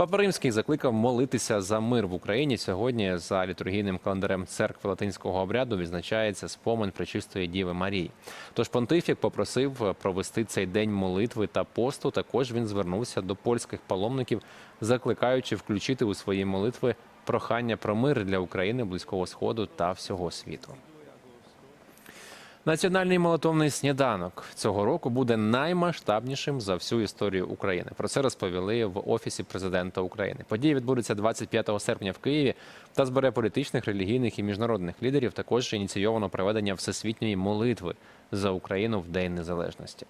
Папа Римський закликав молитися за мир в Україні. Сьогодні за літургійним календарем церкви латинського обряду відзначається спомин Пречистої Діви Марії. Тож понтифік попросив провести цей день молитви та посту. Також він звернувся до польських паломників, закликаючи включити у свої молитви прохання про мир для України, близького сходу та всього світу. Національний молотовний сніданок цього року буде наймасштабнішим за всю історію України. Про це розповіли в офісі президента України. Подія відбудеться 25 серпня в Києві та збере політичних, релігійних і міжнародних лідерів. Також ініційовано проведення всесвітньої молитви за Україну в День Незалежності.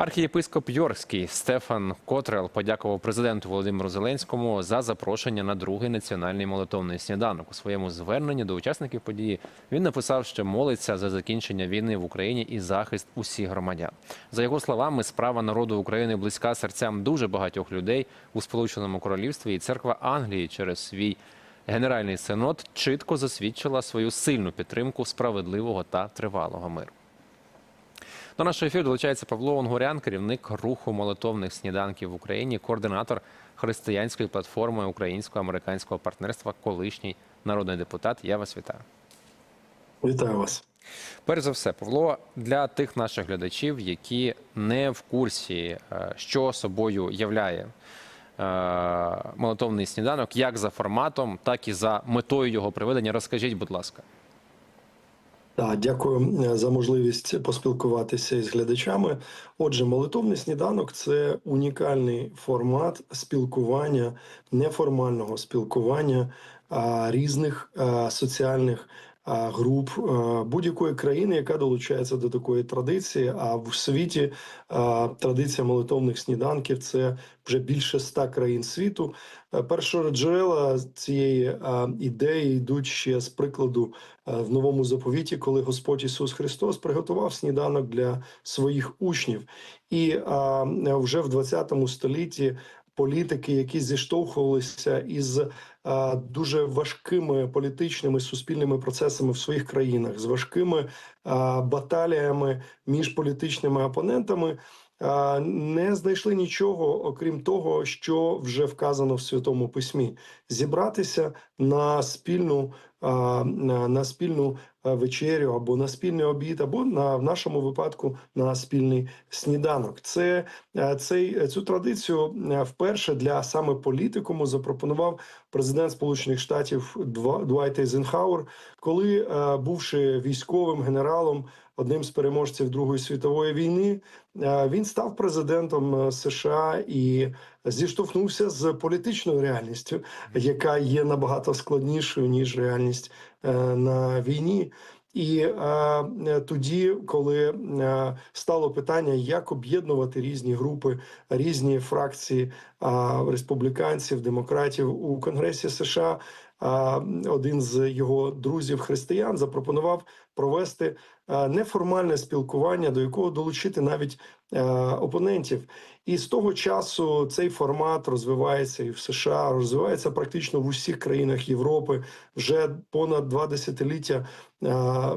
Архієпископ Йоркський Стефан Котрел подякував президенту Володимиру Зеленському за запрошення на другий національний молитовний сніданок. У своєму зверненні до учасників події він написав, що молиться за закінчення війни в Україні і захист усіх громадян. За його словами, справа народу України близька серцям дуже багатьох людей у Сполученому Королівстві, і церква Англії через свій генеральний синод чітко засвідчила свою сильну підтримку справедливого та тривалого миру. До нашого ефіру долучається Павло Онгурян, керівник руху молитовних сніданків в Україні, координатор християнської платформи українсько-американського партнерства, колишній народний депутат. Я вас вітаю. Вітаю вас. Перш за все, Павло, для тих наших глядачів, які не в курсі, е, що собою являє е, молитовний сніданок, як за форматом, так і за метою його проведення. Розкажіть, будь ласка. Дякую за можливість поспілкуватися із глядачами. Отже, молитовний сніданок це унікальний формат спілкування, неформального спілкування різних соціальних груп будь-якої країни, яка долучається до такої традиції. А в світі традиція молитовних сніданків це вже більше ста країн світу. Е, Першоджерела цієї ідеї йдуть ще з прикладу е, в новому заповіті, коли Господь Ісус Христос приготував сніданок для своїх учнів, і вже в 20 столітті політики, які зіштовхувалися із а, дуже важкими політичними суспільними процесами в своїх країнах, з важкими а, баталіями між політичними опонентами. Не знайшли нічого, окрім того, що вже вказано в святому письмі, зібратися на спільну на, спільну вечерю або на спільний обід, або на в нашому випадку на спільний сніданок. Це а, цей цю традицію вперше для саме політикуму запропонував президент Сполучених Штатів Двайт Ейзенхауер, коли бувши військовим генералом, одним з переможців Другої світової війни, він став президентом США і зіштовхнувся з політичною реальністю, яка є набагато складнішою ніж реальність е, на війні. І е, тоді, коли е, стало питання, як об'єднувати різні групи, різні фракції е, республіканців, демократів у Конгресі США, е, один з його друзів християн запропонував провести е, неформальне спілкування, до якого долучити навіть опонентів. І з того часу цей формат розвивається і в США, розвивається практично в усіх країнах Європи. Вже понад два десятиліття е,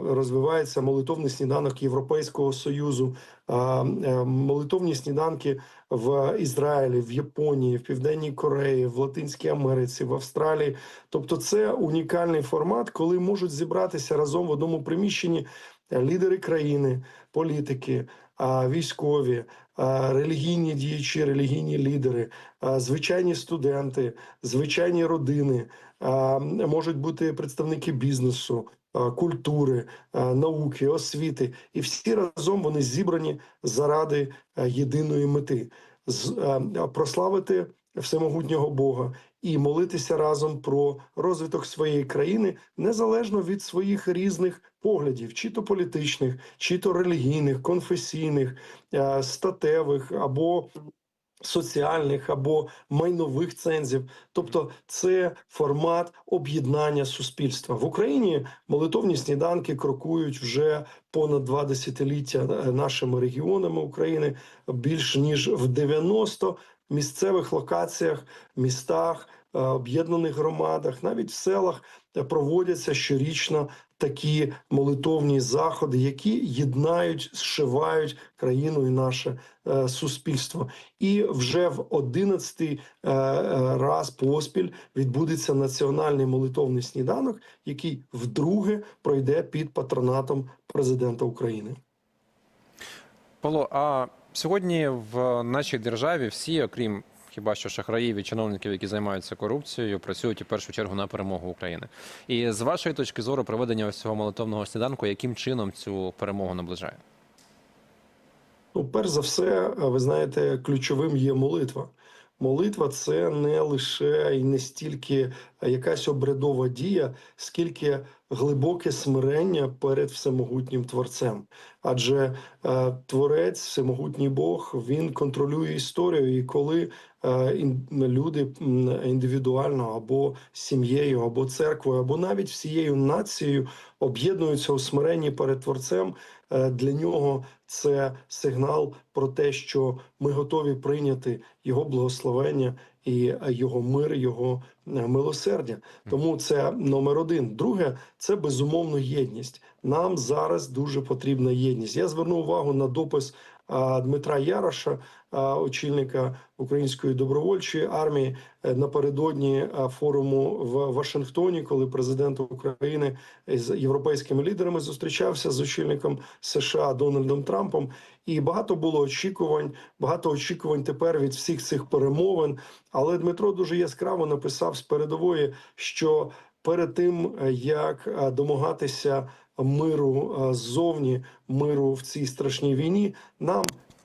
розвивається молитовний сніданок Європейського союзу, е, е, молитовні сніданки в Ізраїлі, в Японії, в Південній Кореї, в Латинській Америці, в Австралії. Тобто, це унікальний формат, коли можуть зібратися разом в одному приміщенні лідери країни, політики, військові, релігійні діячі, релігійні лідери, звичайні студенти, звичайні родини, можуть бути представники бізнесу. Культури, науки, освіти, і всі разом вони зібрані заради єдиної мети прославити всемогутнього Бога і молитися разом про розвиток своєї країни незалежно від своїх різних поглядів, чи то політичних, чи то релігійних, конфесійних, е, статевих або соціальних або майнових цензів, тобто це формат об'єднання суспільства в Україні. Молитовні сніданки крокують вже понад два десятиліття е, нашими регіонами України більш ніж в 90 місцевих локаціях, містах. Е, об'єднаних громадах, навіть в селах е, проводяться щорічно такі молитовні заходи, які єднають, зшивають країну і наше е, суспільство. І вже в 11 раз поспіль відбудеться національний молитовний сніданок, який вдруге пройде під патронатом президента України. Павло, а сьогодні в нашій державі всі, окрім хіба що шахраїв і чиновників, які займаються корупцією, працюють у першу чергу на перемогу України. І з вашої точки зору, проведення ось цього молитовного сніданку, яким чином цю перемогу наближає? Ну, перш за все, ви знаєте, ключовим є молитва. Молитва це не лише і не стільки якась обрядова дія, скільки глибоке смирення перед всемогутнім творцем. Адже е, творець, всемогутній Бог, він контролює історію, і коли е, ін, люди індивідуально або сім'єю, або церквою, або навіть всією нацією об'єднуються у смиренні перед творцем, для нього це сигнал про те, що ми готові прийняти його благословення і е, його мир, його е, милосердя. Тому це номер один. Друге, це безумовно єдність. Нам зараз дуже потрібна єдність. Я звернув увагу на допис Дмитра Яроша, очільника української добровольчої армії, е, напередодні форуму в Вашингтоні, коли президент України з європейськими лідерами зустрічався з очільником США Дональдом Трампом. І багато було очікувань, багато очікувань тепер від всіх цих перемовин. Але Дмитро дуже яскраво написав з передової, що перед тим е, як е, домагатися миру е, ззовні, миру в цій страшній війні, нам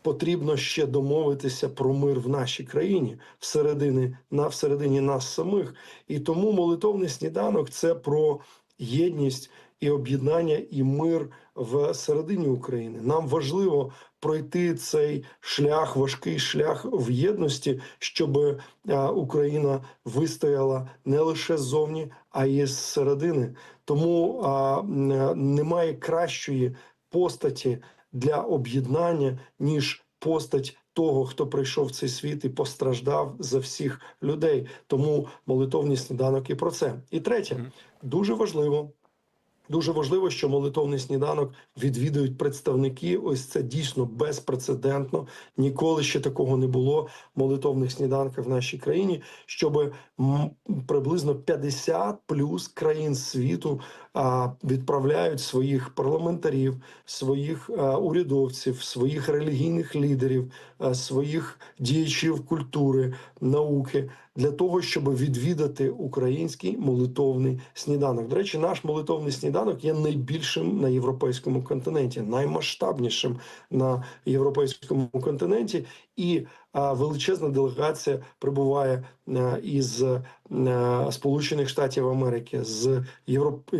потрібно ще домовитися про мир в нашій країні всередині на всередині нас самих. І тому молитовний сніданок це про єдність і об'єднання і мир в середині України. Нам важливо пройти цей шлях, важкий шлях в єдності, щоб Україна вистояла не лише ззовні, а й зсередини. Тому а, немає кращої постаті для об'єднання ніж постать. Того, хто прийшов в цей світ і постраждав за всіх людей, тому молитовний сніданок і про це. І третє, дуже важливо. Дуже важливо, що молитовний сніданок відвідують представники. Ось це дійсно безпрецедентно. Ніколи ще такого не було. Молитовних сніданків в нашій країні, щоб приблизно 50 плюс країн світу відправляють своїх парламентарів, своїх урядовців, своїх релігійних лідерів, своїх діячів культури, науки для того, щоб відвідати український молитовний сніданок. До речі, наш молитовний сніданок є найбільшим на європейському континенті, наймасштабнішим на європейському континенті, і величезна делегація прибуває із Сполучених Штатів Америки, з Європ...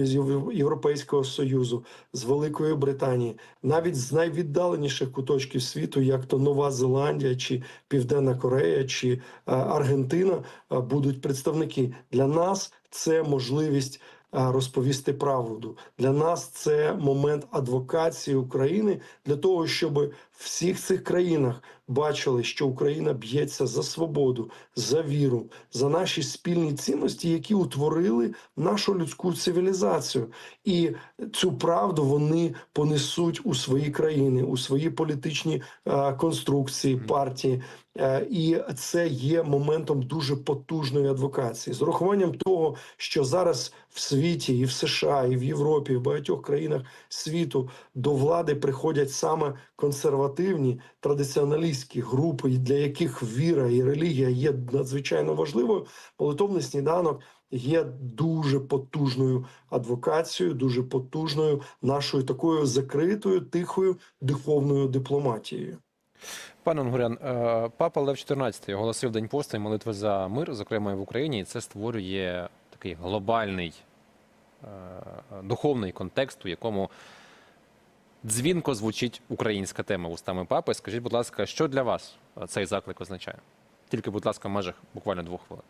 Європейського Союзу, з Великої Британії, навіть з найвіддаленіших куточків світу, як то Нова Зеландія, чи Південна Корея, чи Аргентина, будуть представники для нас. Це можливість розповісти правду. Для нас це момент адвокації України для того, щоб в всіх цих країнах бачили, що Україна б'ється за свободу, за віру, за наші спільні цінності, які утворили нашу людську цивілізацію, і цю правду вони понесуть у свої країни, у свої політичні е, конструкції, партії. Е, І це є моментом дуже потужної адвокації. З урахуванням того, що зараз в світі, і в США, і в Європі, і в багатьох країнах світу до влади приходять саме консервативні традиціоналістські групи, для яких віра і релігія є надзвичайно важливою. Молитовний сніданок є дуже потужною адвокацією, дуже потужною нашою такою закритою, тихою духовною дипломатією. Пане Онгурян, е, папа Лев XIV оголосив День посту і молитви за мир, зокрема і в Україні, і це створює такий глобальний е, духовний контекст, у якому дзвінко звучить українська тема устами папи. Скажіть, будь ласка, що для вас цей заклик означає? Тільки, будь ласка, в межах буквально двох хвилин.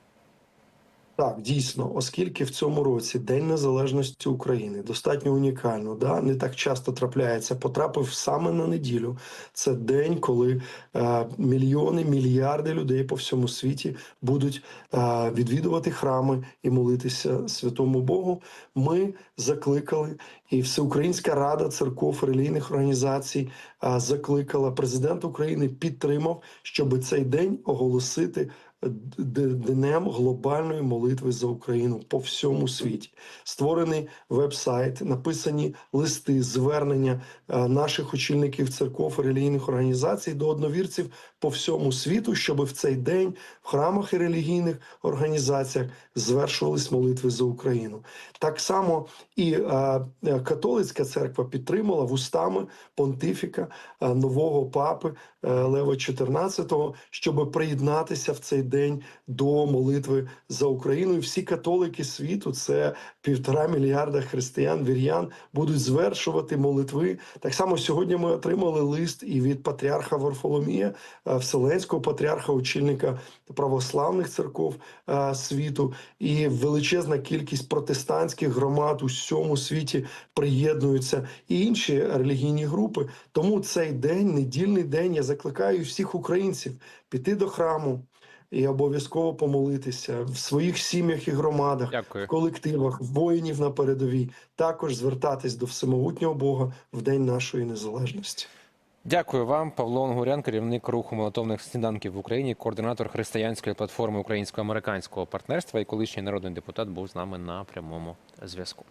Так, дійсно, оскільки в цьому році День Незалежності України достатньо унікально, да не так часто трапляється. Потрапив саме на неділю. Це день, коли е, мільйони, мільярди людей по всьому світі будуть е, відвідувати храми і молитися святому Богу. Ми закликали, і Всеукраїнська рада церков релігійних організацій е, закликала. Президент України підтримав, щоб цей день оголосити днем глобальної молитви за Україну по всьому світі. Створений веб-сайт, написані листи, звернення е, наших очільників церков релігійних організацій до одновірців по всьому світу, щоб в цей день в храмах і релігійних організаціях звершувались молитви за Україну. Так само і е, е, католицька церква підтримала вустами понтифіка е, нового папи е, Лева XIV, щоб приєднатися в цей день до молитви за Україну. І всі католики світу, це півтора мільярда християн, вір'ян, будуть звершувати молитви. Так само сьогодні ми отримали лист і від патріарха Варфоломія, е, Вселенського патріарха, очільника православних церков е, світу, і величезна кількість протестантських громад у всьому світі приєднуються і інші релігійні групи. Тому цей день, недільний день, я закликаю всіх українців піти до храму і обов'язково помолитися в своїх сім'ях і громадах, Дякую. в колективах, воїнів на передовій. Також звертатись до всемогутнього Бога в день нашої незалежності. Дякую вам, Павло Онгурян, керівник руху молотовних сніданків в Україні, координатор християнської платформи українсько-американського партнерства і колишній народний депутат був з нами на прямому зв'язку.